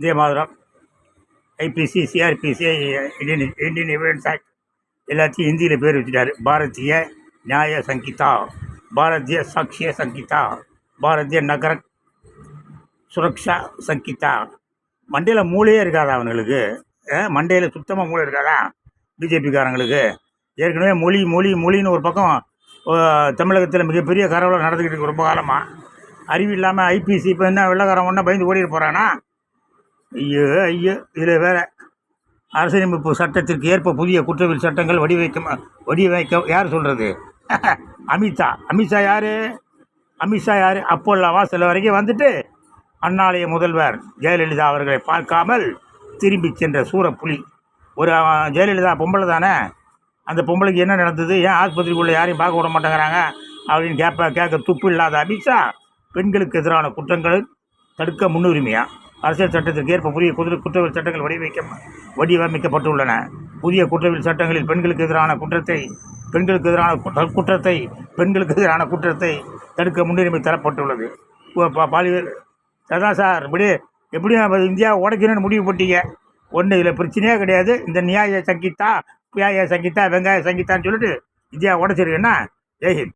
இந்திய மாதிரம் IPC CrPC Indian Indian evidence act எல்லாத்தையும் ஹிந்தியில் பேர் வச்சுட்டார். பாரதிய நியாய சங்கீதா பாரதிய சாக்ஷிய சங்கீதா பாரதிய நகர சுரக்ஷா சங்கீதா. மண்டையில் மூளையே இருக்காதா அவனுங்களுக்கு? மண்டையில் சுத்தமாக மூளை இருக்காதா பிஜேபிக்காரங்களுக்கு? ஏற்கனவே மொழி மொழி மொழின்னு ஒரு பக்கம் தமிழகத்தில் மிகப்பெரிய கரவலம் நடந்துக்கிட்டு இருக்கு ரொம்ப காலமாக அறிவு இல்லாமல் ஐபிசி இப்போ என்ன வெள்ளக்காரன் ஒன்றா பயந்து ஓடிட்டு போகிறானா ஐயோ ஐயோ. இதில் வேற அரசியலமைப்பு சட்டத்திற்கு ஏற்ப புதிய குற்றவியல் சட்டங்கள் வடிவமைக்க வடிவமைக்க யார் சொல்கிறது அமித்ஷா. அமித்ஷா யார்? அமித்ஷா யார்? அப்போல்லாவா சில வரைக்கும் வந்துட்டு அண்ணாலய முதல்வர் ஜெயலலிதா அவர்களை பார்க்காமல் திரும்பி சென்ற சூரப்புலி. ஒரு ஜெயலலிதா பொம்பளை தானே? அந்த பொம்பளைக்கு என்ன நடந்தது? ஏன் ஆஸ்பத்திரிக்குள்ளே யாரையும் பார்க்க விட மாட்டேங்கிறாங்க? அப்படின்னு கேட்ப கேட்க துப்பு இல்லாத அமித்ஷா பெண்களுக்கு எதிரான குற்றங்களை தடுக்க முன்னுரிமையாக அரசியல் சட்டத்திற்கு ஏற்ப புதிய குதிரை குற்றவியல் சட்டங்கள் வடிவமைக்க வடிவமைக்கப்பட்டுள்ளன. புதிய குற்றவியல் சட்டங்களில் பெண்களுக்கு எதிரான குற்றத்தை பெண்களுக்கு எதிரான குற்றத்தை பெண்களுக்கு எதிரான குற்றத்தை தடுக்க முன்னுரிமை தரப்பட்டுள்ளது. பாலியல் அதான் சார் இப்படி எப்படியும் நம்ம இந்தியா உடைக்கணும்னு முடிவு போட்டீங்க ஒன்று இதில் பிரச்சனையே கிடையாது. இந்த நியாய சங்கீதா பியாய சங்கீதா வெங்காய சங்கீதான்னு சொல்லிட்டு இந்தியா உடைச்சிருக்கேன்னா ஜெய்ஹிந்த்